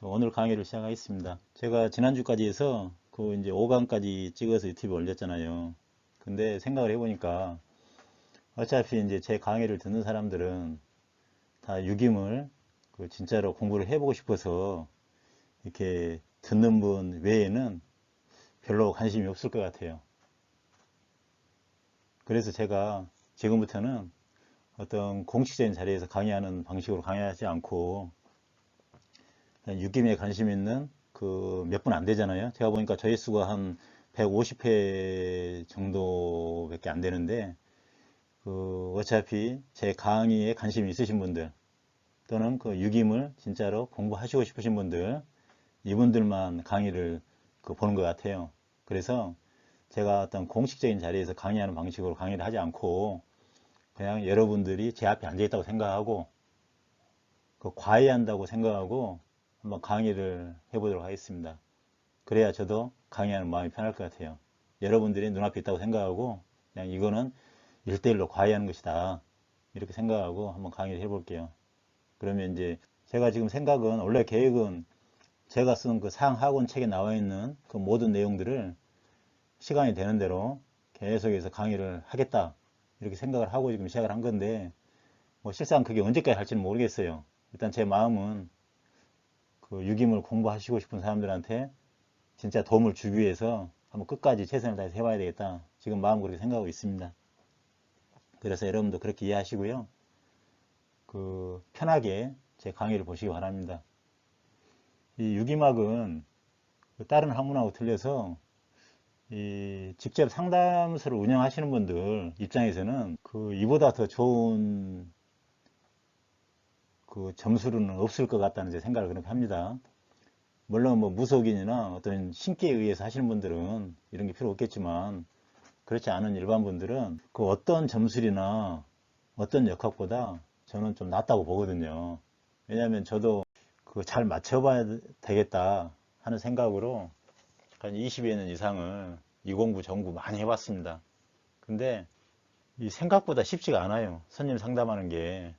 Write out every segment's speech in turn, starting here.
오늘 강의를 시작하겠습니다. 제가 지난주까지 해서 그 이제 5강까지 찍어서 유튜브에 올렸잖아요. 근데 생각을 해보니까 어차피 이제 제 강의를 듣는 사람들은 다 유김을 그 진짜로 공부를 해보고 싶어서 이렇게 듣는 분 외에는 별로 관심이 없을 것 같아요. 그래서 제가 지금부터는 어떤 공식적인 자리에서 강의하는 방식으로 강의하지 않고 육김에 관심 있는 그 몇 분 안 되잖아요. 제가 보니까 조회수가 한 150회 정도밖에 안 되는데 그 어차피 제 강의에 관심이 있으신 분들 또는 그 육임을 진짜로 공부하시고 싶으신 분들 이분들만 강의를 그 보는 것 같아요. 그래서 제가 어떤 공식적인 자리에서 강의하는 방식으로 강의를 하지 않고 그냥 여러분들이 제 앞에 앉아 있다고 생각하고 그 과외한다고 생각하고 한번 강의를 해보도록 하겠습니다. 그래야 저도 강의하는 마음이 편할 것 같아요. 여러분들이 눈앞에 있다고 생각하고 그냥 이거는 일대일로 과외하는 것이다. 이렇게 생각하고 한번 강의를 해볼게요. 그러면 이제 제가 지금 생각은 원래 계획은 제가 쓴 그 상학원 책에 나와 있는 그 모든 내용들을 시간이 되는 대로 계속해서 강의를 하겠다. 이렇게 생각을 하고 지금 시작을 한 건데 뭐 실상 그게 언제까지 할지는 모르겠어요. 일단 제 마음은 그 유김을 공부하시고 싶은 사람들한테 진짜 도움을 주기 위해서 한번 끝까지 최선을 다해서 해봐야 되겠다. 지금 마음 그렇게 생각하고 있습니다. 그래서 여러분도 그렇게 이해하시고요. 그 편하게 제 강의를 보시기 바랍니다. 이 유기막은 그 다른 학문하고 틀려서 이 직접 상담소를 운영하시는 분들 입장에서는 그 이보다 더 좋은 그 점수로는 없을 것 같다는 제 생각을 그렇게 합니다. 물론 뭐 무속인이나 어떤 신기에 의해서 하시는 분들은 이런 게 필요 없겠지만 그렇지 않은 일반 분들은 그 어떤 점술이나 어떤 역학보다 저는 좀 낫다고 보거든요. 왜냐하면 저도 그 잘 맞춰봐야 되겠다 하는 생각으로 한 20여 년 이상을 이 공부 정부 많이 해봤습니다. 근데 이 생각보다 쉽지가 않아요. 손님 상담하는 게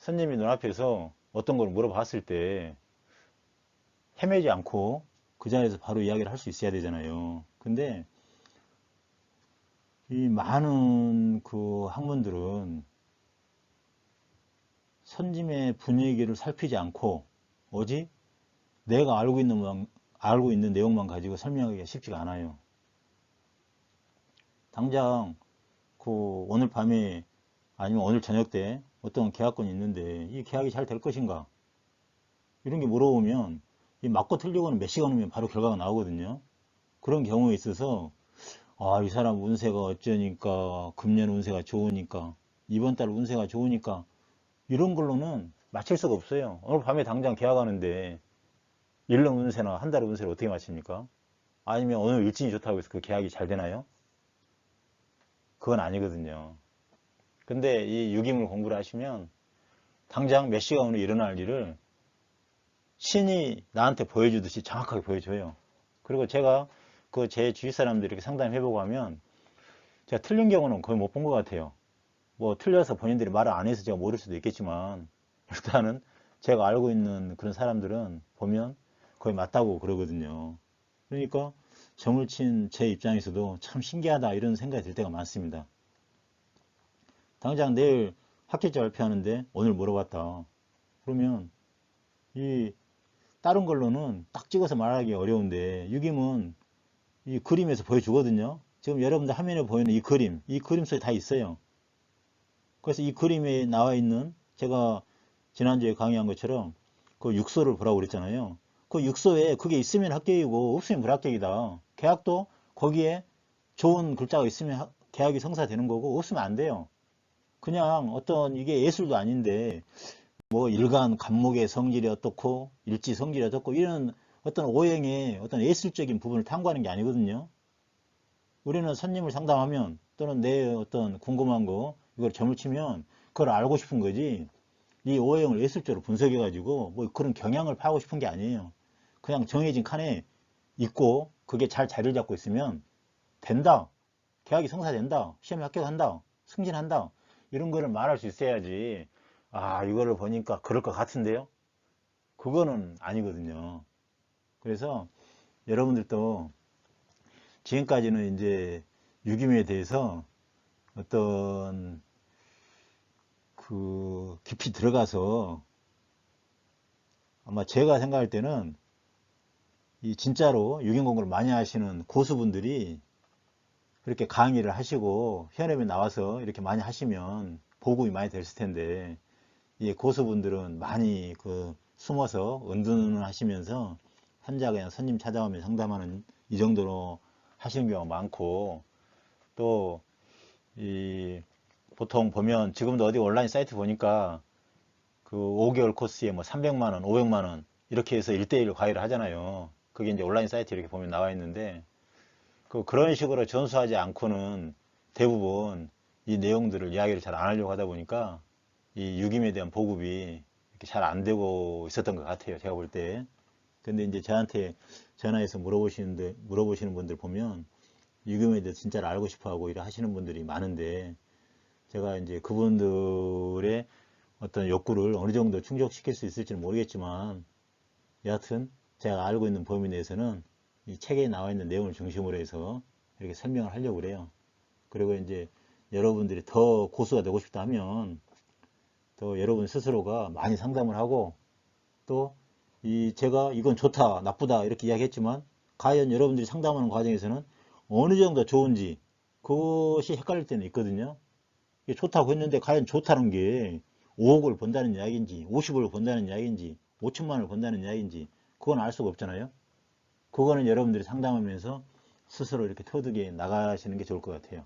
손님이 눈앞에서 어떤 걸 물어봤을 때 헤매지 않고 그 자리에서 바로 이야기를 할 수 있어야 되잖아요. 근데 이 많은 그 학문들은 선짐의 분위기를 살피지 않고 오직 내가 알고 있는 알고 있는 내용만 가지고 설명하기가 쉽지가 않아요. 당장 그 오늘 밤에 아니면 오늘 저녁 때 어떤 계약권이 있는데 이 계약이 잘 될 것인가 이런 게 물어보면 이 맞고 틀리고는 몇 시간 후면 바로 결과가 나오거든요. 그런 경우에 있어서 아, 이 사람 운세가 어쩌니까 금년 운세가 좋으니까 이번 달 운세가 좋으니까 이런 걸로는 맞힐 수가 없어요. 오늘 밤에 당장 계약하는데 1년 운세나 한 달 운세를 어떻게 맞춥니까? 아니면 오늘 일진이 좋다고 해서 그 계약이 잘 되나요? 그건 아니거든요. 근데 이 유기물 공부를 하시면 당장 몇 시간 후에 일어날 일을 신이 나한테 보여주듯이 정확하게 보여줘요. 그리고 제가 그 제 주위 사람들 이렇게 상담해보고 하면 제가 틀린 경우는 거의 못 본 것 같아요. 뭐 틀려서 본인들이 말을 안 해서 제가 모를 수도 있겠지만 일단은 제가 알고 있는 그런 사람들은 보면 거의 맞다고 그러거든요. 그러니까 점을 친 제 입장에서도 참 신기하다 이런 생각이 들 때가 많습니다. 당장 내일 학교자 발표하는데 오늘 물어봤다. 그러면 이 다른 걸로는 딱 찍어서 말하기 어려운데 유김은 이 그림에서 보여주거든요. 지금 여러분들 화면에 보이는 이 그림, 이 그림 속에 다 있어요. 그래서 이 그림에 나와 있는 제가 지난주에 강의한 것처럼 그 육소를 보라고 그랬잖아요. 그 육소에 그게 있으면 합격이고 없으면 불합격이다. 계약도 거기에 좋은 글자가 있으면 계약이 성사되는 거고 없으면 안 돼요. 그냥 어떤 이게 예술도 아닌데 뭐 일간 감목의 성질이 어떻고 일지 성질이 어떻고 이런 어떤 오행의 어떤 예술적인 부분을 탐구하는 게 아니거든요. 우리는 손님을 상담하면 또는 내 어떤 궁금한 거 이걸 점을 치면 그걸 알고 싶은 거지 이 오행을 예술적으로 분석해 가지고 뭐 그런 경향을 파고 싶은 게 아니에요. 그냥 정해진 칸에 있고 그게 잘 자리를 잡고 있으면 된다. 계약이 성사된다. 시험에 합격한다. 승진한다. 이런 거를 말할 수 있어야지. 아, 이거를 보니까 그럴 것 같은데요. 그거는 아니거든요. 그래서 여러분들도 지금까지는 이제 유기묘에 대해서 어떤 그 깊이 들어가서 아마 제가 생각할 때는 이 진짜로 유경 공부를 많이 하시는 고수분들이 그렇게 강의를 하시고 현업에 나와서 이렇게 많이 하시면 보급이 많이 됐을 텐데 이 고수분들은 많이 그 숨어서 은둔 하시면서 환자 그냥 손님 찾아오면 상담하는 이 정도로 하시는 경우가 많고 또 이 보통 보면 지금도 어디 온라인 사이트 보니까 그 5개월 코스에 뭐 300만원, 500만원 이렇게 해서 1대1 과외를 하잖아요. 그게 이제 온라인 사이트 이렇게 보면 나와 있는데 그 그런 식으로 전수하지 않고는 대부분 이 내용들을 이야기를 잘 안 하려고 하다 보니까 이 유김에 대한 보급이 잘 안 되고 있었던 것 같아요. 제가 볼 때. 근데 이제 저한테 전화해서 물어보시는데, 물어보시는 분들 보면 유금에 대해서 진짜를 알고 싶어 하고 일을 하시는 분들이 많은데 제가 이제 그분들의 어떤 욕구를 어느 정도 충족시킬 수 있을지는 모르겠지만 여하튼 제가 알고 있는 범위 내에서는 이 책에 나와 있는 내용을 중심으로 해서 이렇게 설명을 하려고 그래요. 그리고 이제 여러분들이 더 고수가 되고 싶다 하면 또 여러분 스스로가 많이 상담을 하고 또 이 제가 이건 좋다 나쁘다 이렇게 이야기했지만 과연 여러분들이 상담하는 과정에서는 어느 정도 좋은지 그것이 헷갈릴 때는 있거든요. 좋다고 했는데 과연 좋다는 게 5억을 번다는 이야기인지 50억을 번다는 이야기인지 5천만을 번다는 이야기인지 그건 알 수가 없잖아요. 그거는 여러분들이 상담하면서 스스로 이렇게 터득해 나가시는 게 좋을 것 같아요.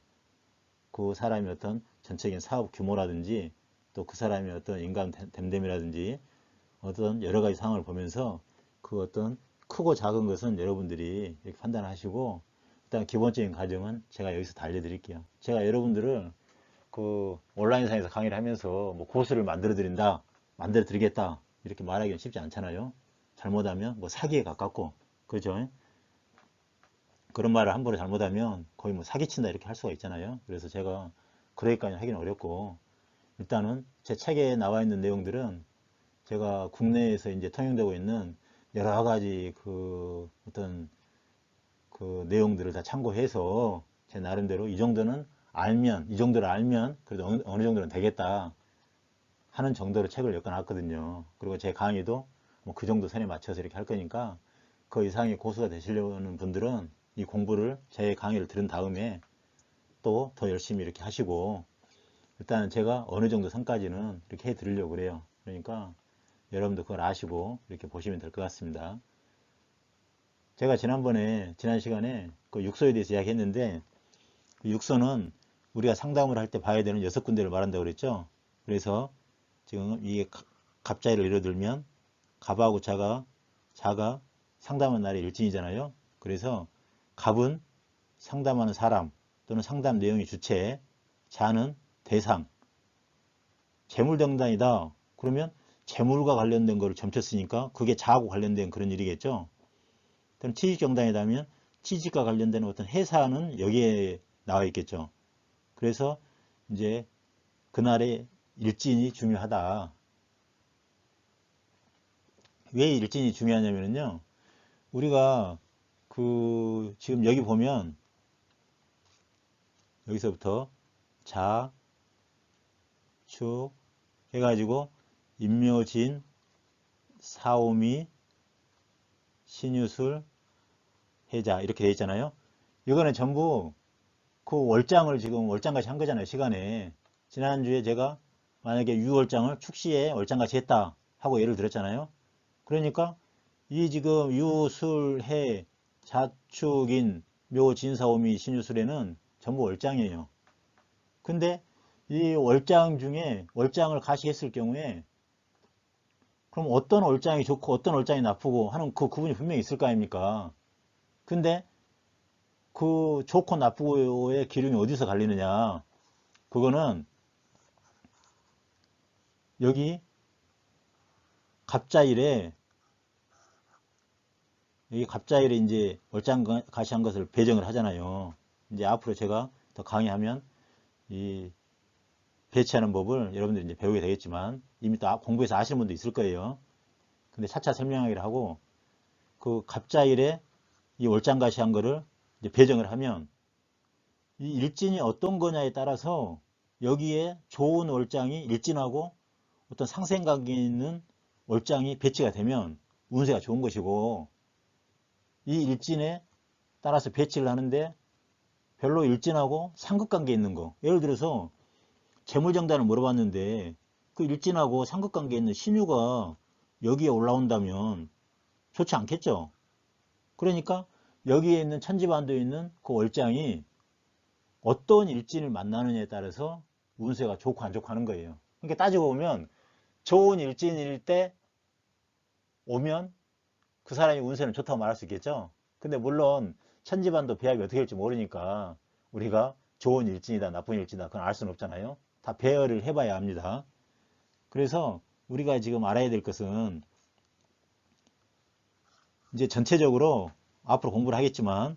그 사람의 어떤 전체적인 사업 규모라든지 또 그 사람의 어떤 인간 댐댐이라든지 어떤 여러 가지 상황을 보면서 그 어떤 크고 작은 것은 여러분들이 이렇게 판단하시고 일단 기본적인 과정은 제가 여기서 다 알려드릴게요. 제가 여러분들을 그 온라인상에서 강의를 하면서 뭐 고수를 만들어 드린다, 만들어 드리겠다 이렇게 말하기는 쉽지 않잖아요. 잘못하면 뭐 사기에 가깝고 그죠? 그런 말을 함부로 잘못하면 거의 뭐 사기친다 이렇게 할 수가 있잖아요. 그래서 제가 그러기까지 하기는 어렵고 일단은 제 책에 나와 있는 내용들은 제가 국내에서 이제 통용되고 있는 여러 가지 그 어떤 그 내용들을 다 참고해서 제 나름대로 이 정도는 알면 이 정도를 알면 그래도 어느, 어느 정도는 되겠다 하는 정도로 책을 엮어놨거든요. 그리고 제 강의도 뭐 그 정도 선에 맞춰서 이렇게 할 거니까 그 이상의 고수가 되시려는 분들은 이 공부를 제 강의를 들은 다음에 또 더 열심히 이렇게 하시고 일단은 제가 어느 정도 선까지는 이렇게 해 드리려고 그래요. 그러니까 여러분도 그걸 아시고 이렇게 보시면 될 것 같습니다. 제가 지난번에 지난 시간에 그 육소에 대해서 이야기했는데 그 육소는 우리가 상담을 할 때 봐야 되는 여섯 군데를 말한다고 그랬죠. 그래서 지금 이 갑자기를 예로 들면 갑하고 자가 자가 상담한 날의 일진이잖아요. 그래서 갑은 상담하는 사람 또는 상담 내용의 주체, 자는 대상, 재물정단이다. 그러면 재물과 관련된 거를 점쳤으니까 그게 자하고 관련된 그런 일이겠죠. 또는 취직정단이라면 취직과 관련된 어떤 회사는 여기에 나와 있겠죠. 그래서 이제 그날의 일진이 중요하다. 왜 일진이 중요하냐면요. 우리가 그 지금 여기 보면 여기서부터 자, 축 해가지고 임묘진, 사오미, 신유술, 해자 이렇게 되어 있잖아요. 이거는 전부 그 월장을 지금 월장같이 한 거잖아요. 시간에. 지난주에 제가 만약에 유월장을 축시에 월장같이 했다 하고 예를 들었잖아요. 그러니까 이 지금 유술해 자축인 묘진사오미 신유술에는 전부 월장이에요. 근데 이 월장 중에 월장을 가시했을 경우에 그럼 어떤 월장이 좋고 어떤 월장이 나쁘고 하는 그 구분이 분명히 있을 거 아닙니까? 근데 그 좋고 나쁘고의 기름이 어디서 갈리느냐? 그거는 여기 갑자일에 여기 갑자일에 이제 월장 가시한 것을 배정을 하잖아요. 이제 앞으로 제가 더 강의하면 이 배치하는 법을 여러분들이 이제 배우게 되겠지만 이미 또 공부해서 아시는 분도 있을 거예요. 근데 차차 설명하기로 하고 그 갑자일에 이 월장 가시한 거를 이제 배정을 하면 이 일진이 어떤 거냐에 따라서 여기에 좋은 월장이 일진하고 어떤 상생관계 있는 월장이 배치가 되면 운세가 좋은 것이고 이 일진에 따라서 배치를 하는데 별로 일진하고 상극관계 있는 거. 예를 들어서 재물정단을 물어봤는데 그 일진하고 상극관계 있는 신유가 여기에 올라온다면 좋지 않겠죠? 그러니까 여기에 있는 천지반도에 있는 그 월장이 어떤 일진을 만나느냐에 따라서 운세가 좋고 안 좋고 하는 거예요. 그러니까 따지고 보면 좋은 일진일 때 오면 그 사람이 운세는 좋다고 말할 수 있겠죠? 근데 물론 천지반도 배합이 어떻게 될지 모르니까 우리가 좋은 일진이다 나쁜 일진이다 그건 알 수는 없잖아요. 다 배열을 해봐야 합니다. 그래서 우리가 지금 알아야 될 것은 이제 전체적으로 앞으로 공부를 하겠지만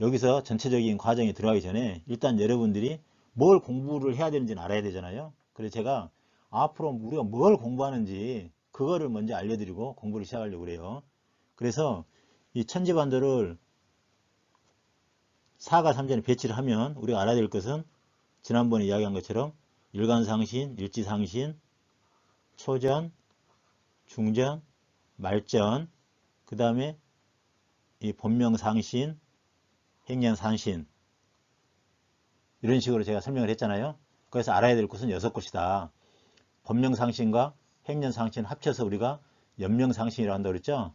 여기서 전체적인 과정에 들어가기 전에 일단 여러분들이 뭘 공부를 해야 되는지는 알아야 되잖아요. 그래서 제가 앞으로 우리가 뭘 공부하는지 그거를 먼저 알려드리고 공부를 시작하려고 그래요 그래서 이 천지반도를 4가 3전에 배치를 하면 우리가 알아야 될 것은 지난번에 이야기한 것처럼 일간상신, 일지상신, 초전, 중전, 말전, 그 다음에 이 본명상신, 행년상신 이런 식으로 제가 설명을 했잖아요. 그래서 알아야 될 것은 여섯 곳이다. 본명상신과 행년상신 합쳐서 우리가 연명상신이라고 한다고 그랬죠.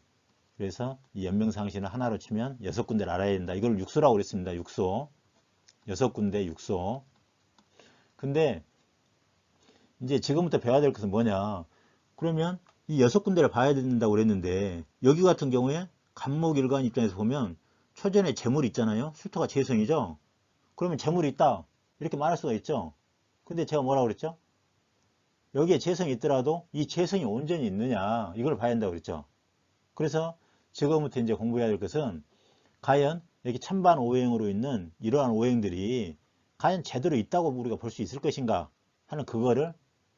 그래서 이 연명상신을 하나로 치면 여섯 군데를 알아야 된다. 이걸 육소라고 그랬습니다. 육소. 여섯 군데 육소. 근데 이제 지금부터 배워야 될 것은 뭐냐. 그러면 이 여섯 군데를 봐야 된다고 그랬는데 여기 같은 경우에 간목일관 입장에서 보면 초전에 재물이 있잖아요. 술토가 재성이죠. 그러면 재물이 있다. 이렇게 말할 수가 있죠. 근데 제가 뭐라고 그랬죠? 여기에 재성이 있더라도 이 재성이 온전히 있느냐 이걸 봐야 한다고 그랬죠. 그래서 지금부터 이제 공부해야 될 것은 과연 여기 천반 오행으로 있는 이러한 오행들이 과연 제대로 있다고 우리가 볼 수 있을 것인가 하는 그거를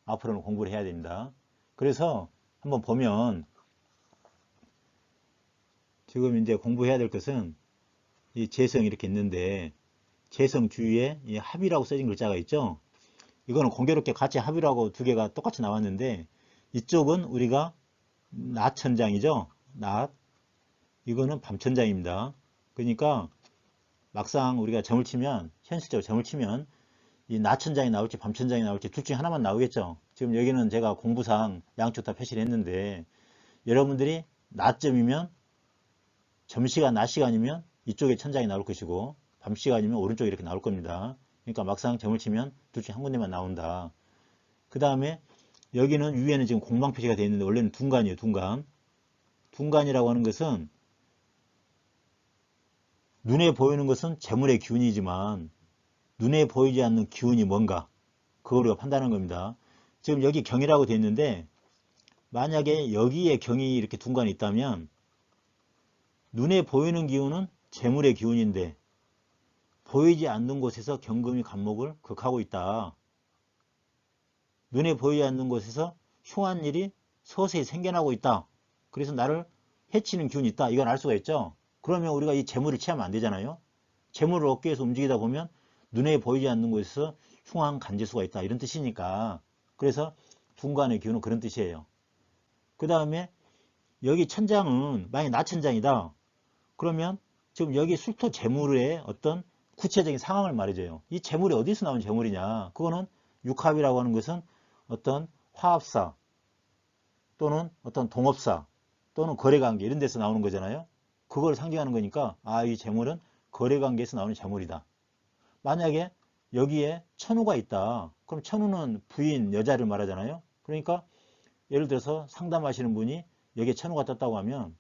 앞으로는 공부를 해야 됩니다. 그래서 한번 보면 지금 이제 공부해야 될 것은 이 재성이 이렇게 있는데 재성 주위에 이 합이라고 써진 글자가 있죠. 이거는 공교롭게 같이 합이라고 두 개가 똑같이 나왔는데 이쪽은 우리가 낮천장이죠. 낮. 이거는 밤천장입니다. 그러니까 막상 우리가 점을 치면 현실적으로 점을 치면 이 낮천장이 나올지 밤천장이 나올지 둘 중에 하나만 나오겠죠. 지금 여기는 제가 공부상 양쪽 다 표시를 했는데 여러분들이 낮점이면 점시간 낮 시간이면 이쪽에 천장이 나올 것이고 밤 시간이면 오른쪽에 이렇게 나올 겁니다. 그러니까 막상 점을 치면 둘 중에 한 군데만 나온다. 그 다음에 여기는 위에는 지금 공방 표시가 되어 있는데 원래는 둔간이에요. 둔간. 둔간이라고 하는 것은 눈에 보이는 것은 재물의 기운이지만 눈에 보이지 않는 기운이 뭔가 그걸 우리가 판단하는 겁니다. 지금 여기 경이라고 되어 있는데 만약에 여기에 경이 이렇게 둔간이 있다면 눈에 보이는 기운은 재물의 기운인데 보이지 않는 곳에서 경금이 간목을 극하고 있다. 눈에 보이지 않는 곳에서 흉한 일이 서서히 생겨나고 있다. 그래서 나를 해치는 기운이 있다. 이건 알 수가 있죠. 그러면 우리가 이 재물을 취하면 안 되잖아요. 재물을 얻기 위해서 움직이다 보면 눈에 보이지 않는 곳에서 흉한 간지수가 있다. 이런 뜻이니까. 그래서 분간의 기운은 그런 뜻이에요. 그 다음에 여기 천장은 만약 나천장이다. 그러면 지금 여기 술토 재물의 어떤 구체적인 상황을 말해줘요. 이 재물이 어디서 나온 재물이냐. 그거는 육합이라고 하는 것은 어떤 화합사 또는 어떤 동업사 또는 거래관계 이런 데서 나오는 거잖아요. 그걸 상징하는 거니까 아 이 재물은 거래관계에서 나오는 재물이다. 만약에 여기에 천우가 있다. 그럼 천우는 부인 여자를 말하잖아요. 그러니까 예를 들어서 상담하시는 분이 여기에 천우가 떴다고 하면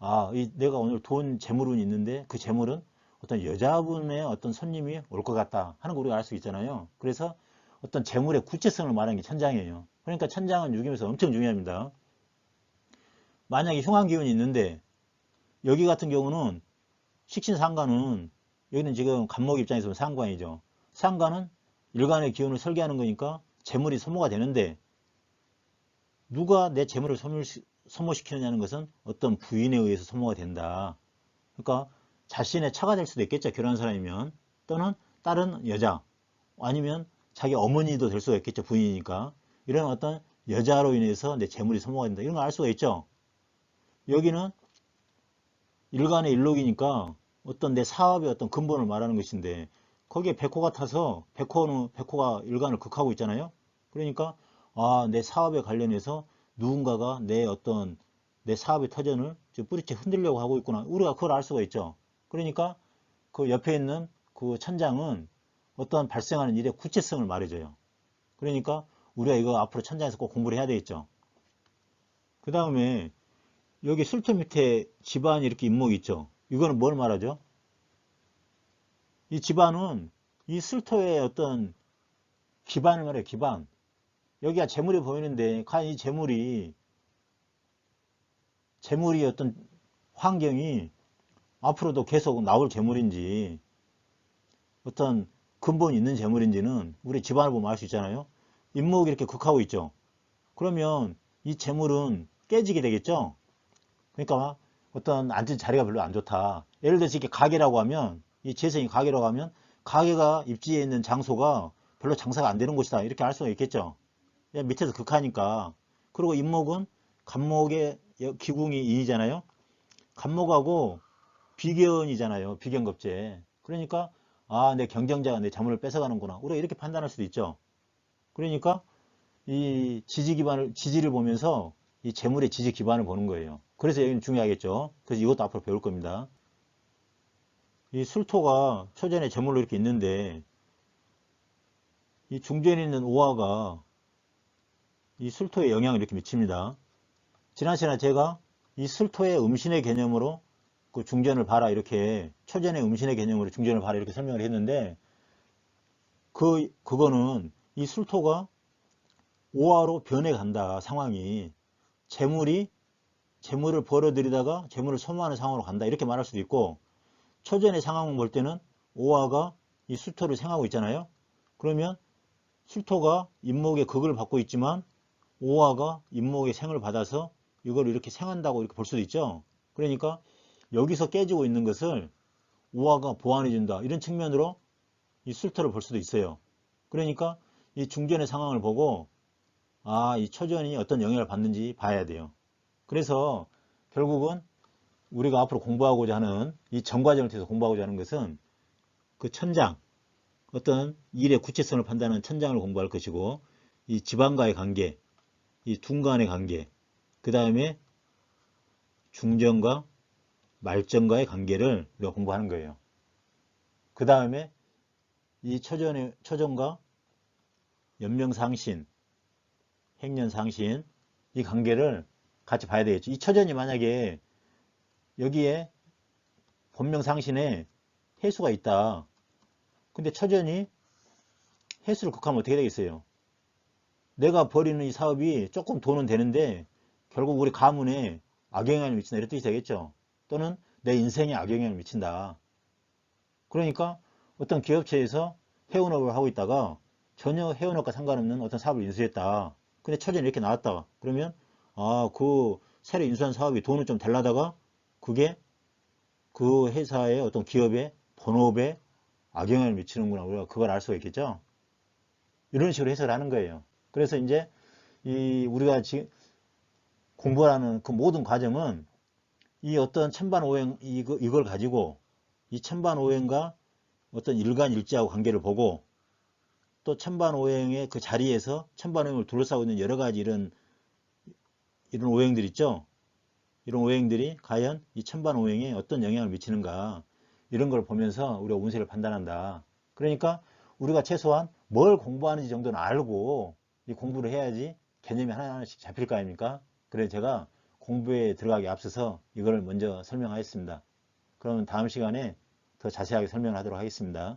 아, 이 내가 오늘 돈 재물은 있는데 그 재물은 어떤 여자분의 어떤 손님이 올 것 같다 하는 거 우리가 알 수 있잖아요. 그래서 어떤 재물의 구체성을 말하는 게 천장이에요. 그러니까 천장은 유기에서 엄청 중요합니다. 만약에 흉한 기운이 있는데 여기 같은 경우는 식신상관은 여기는 지금 간목 입장에서 상관이죠. 상관은 일간의 기운을 설계하는 거니까 재물이 소모가 되는데 누가 내 재물을 소모시키느냐는 것은 어떤 부인에 의해서 소모가 된다. 그러니까 자신의 차가 될 수도 있겠죠. 결혼한 사람이면. 또는 다른 여자 아니면 자기 어머니도 될 수가 있겠죠. 부인이니까. 이런 어떤 여자로 인해서 내 재물이 소모가 된다. 이런 걸 알 수가 있죠. 여기는 일간의 일록이니까 어떤 내 사업의 어떤 근본을 말하는 것인데 거기에 백호가 타서 백호는 백호가 일간을 극하고 있잖아요. 그러니까 아, 내 사업에 관련해서 누군가가 내 어떤 내 사업의 터전을 뿌리째 흔들려고 하고 있구나. 우리가 그걸 알 수가 있죠. 그러니까 그 옆에 있는 그 천장은 어떤 발생하는 일의 구체성을 말해줘요. 그러니까 우리가 이거 앞으로 천장에서 꼭 공부를 해야 되겠죠. 그 다음에 여기 술토 밑에 집안이 이렇게 인목이 있죠. 이거는 뭘 말하죠? 이 집안은 이 술토의 어떤 기반을 말해요. 기반. 여기가 재물이 보이는데 과연 이 재물이 재물이 어떤 환경이 앞으로도 계속 나올 재물인지 어떤 근본이 있는 재물인지는 우리 집안을 보면 알 수 있잖아요. 인목이 이렇게 극하고 있죠. 그러면 이 재물은 깨지게 되겠죠. 그러니까 어떤 앉은 자리가 별로 안 좋다. 예를 들어서 이렇게 가게라고 하면 이 재성이 가게라고 하면 가게가 입지에 있는 장소가 별로 장사가 안 되는 곳이다. 이렇게 알 수가 있겠죠. 밑에서 극하니까. 그리고 인목은 간목의 기궁이 인이잖아요. 간목하고 비견이잖아요. 비견겁제. 그러니까 아, 내 경쟁자가 내 자문을 뺏어가는구나. 우리가 이렇게 판단할 수도 있죠. 그러니까 이 지지 기반을 지지를 보면서 이 재물의 지지 기반을 보는 거예요. 그래서 여기는 중요하겠죠. 그래서 이것도 앞으로 배울 겁니다. 이 술토가 초전에 재물로 이렇게 있는데 이 중전에 있는 오화가 이 술토에 영향을 이렇게 미칩니다. 지난 시간에 제가 이 술토의 음신의 개념으로 그 중전을 봐라 이렇게 초전의 음신의 개념으로 중전을 봐라 이렇게 설명을 했는데 그 그거는 이 술토가 오화로 변해간다 상황이 재물이 재물을 벌어들이다가 재물을 소모하는 상황으로 간다. 이렇게 말할 수도 있고 초전의 상황을 볼 때는 오화가 이 술토를 생하고 있잖아요. 그러면 술토가 인목의 극을 받고 있지만 오화가 인목의 생을 받아서 이걸 이렇게 생한다고 이렇게 볼 수도 있죠. 그러니까 여기서 깨지고 있는 것을 오화가 보완해 준다. 이런 측면으로 이 술토를 볼 수도 있어요. 그러니까 이 중전의 상황을 보고 아, 이 초전이 어떤 영향을 받는지 봐야 돼요. 그래서 결국은 우리가 앞으로 공부하고자 하는 이 전과정을 통해서 공부하고자 하는 것은 그 천장, 어떤 일의 구체성을 판단하는 천장을 공부할 것이고 이 지방과의 관계, 이 둔간의 관계, 그 다음에 중전과 말전과의 관계를 우리가 공부하는 거예요. 그 다음에 이 초전의, 초전과 연명상신, 행년상신 이 관계를 같이 봐야 되겠죠. 이 처전이 만약에 여기에 본명상신에 해수가 있다. 근데 처전이 해수를 극하면 어떻게 되겠어요? 내가 벌이는 이 사업이 조금 돈은 되는데 결국 우리 가문에 악영향을 미친다 이런 뜻이 되겠죠. 또는 내 인생에 악영향을 미친다. 그러니까 어떤 기업체에서 회원업을 하고 있다가 전혀 회원업과 상관없는 어떤 사업을 인수했다. 근데 처전이 이렇게 나왔다. 그러면 아, 그 새로 인수한 사업이 돈을 좀 달라다가 그게 그 회사의 어떤 기업의 본업에 악영향을 미치는구나. 우리가 그걸 알 수가 있겠죠. 이런 식으로 해석을 하는 거예요. 그래서 이제 이 우리가 지금 공부하는 그 모든 과정은 이 어떤 천반오행 이거, 이걸 가지고 이 천반오행과 어떤 일간일지하고 관계를 보고 또 천반오행의 그 자리에서 천반오행을 둘러싸고 있는 여러 가지 이런 이런 오행들 있죠. 이런 오행들이 과연 이 천반 오행에 어떤 영향을 미치는가 이런 걸 보면서 우리가 운세를 판단한다. 그러니까 우리가 최소한 뭘 공부하는지 정도는 알고 이 공부를 해야지 개념이 하나하나씩 잡힐 거 아닙니까? 그래서 제가 공부에 들어가기 앞서서 이걸 먼저 설명하겠습니다. 그러면 다음 시간에 더 자세하게 설명하도록 하겠습니다.